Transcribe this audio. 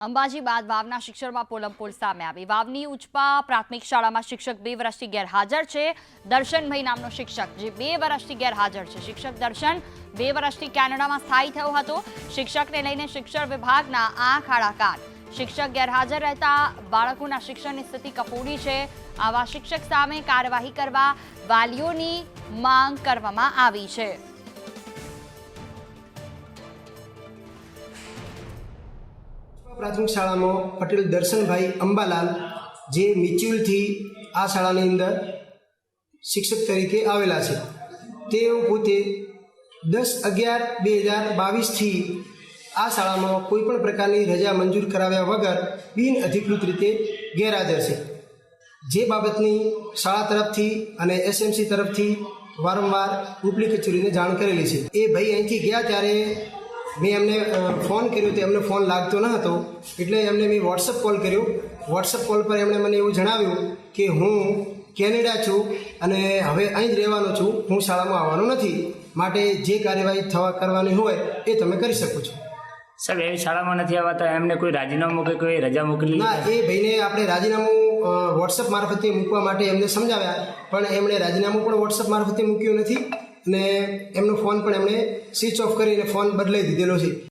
અંબાજી બાદ વાવના શિક્ષણમાં પોલમપોલ સામે આવી. વાવની ઉચપા પ્રાથમિક શાળામાં શિક્ષક બે વર્ષથી ગેરહાજર છે. દર્શનભાઈ નામનો શિક્ષક જે બે વર્ષથી ગેરહાજર છે. શિક્ષક દર્શન બે વર્ષથી કેનેડામાં સ્થાયી થયો હતો. શિક્ષકને લઈને શિક્ષણ વિભાગના આંખ આડાકાર શિક્ષક ગેરહાજર રહેતા બાળકોના શિક્ષણની સ્થિતિ કફોડી છે. આવા શિક્ષક સામે કાર્યવાહી કરવા વાલીઓની માંગ કરવામાં આવી છે. પ્રાથમિક શાળામાં પટેલ દર્શનભાઈ અંબાલાલ, જે મિચ્યુલથી આ શાળાની અંદર શિક્ષક તરીકે આવેલા છે. તેઓ પોતે દસ અગિયાર બે હજાર બાવીસથી આ શાળામાં કોઈપણ પ્રકારની રજા મંજૂર કરાવ્યા વગર બિન અધિકૃત રીતે ગેરહાજર છે. જે બાબતની શાળા તરફથી અને એસએમસી તરફથી વારંવાર ઉપલી કચેરીને જાણ કરેલી છે. એ ભાઈ અહીંથી ગયા ત્યારે મેં એમને ફોન કર્યો તો એમને ફોન લાગતો ન હતો. એટલે એમને મેં વોટ્સઅપ કોલ કર્યો. વોટ્સઅપ કોલ પર એમણે મને એવું જણાવ્યું કે હું કેનેડા છું અને હવે અહીં જ રહેવાનો છું. હું શાળામાં આવવાનો નથી. માટે જે કાર્યવાહી થવા કરવાની હોય એ તમે કરી શકો છો. સાહેબ એ શાળામાં નથી આવતા એમને કોઈ રાજીનામું કે કોઈ રજા મોકલી ના એ ભાઈને આપણે રાજીનામું વોટ્સઅપ મારફતે મૂકવા માટે એમને સમજાવ્યા. પણ એમણે રાજીનામું પણ વોટ્સઅપ મારફતે મૂક્યું નથી. અને એમનો ફોન પણ એમણે સ્વિચ ઓફ કરીને ફોન બદલાઈ દીધેલો છે.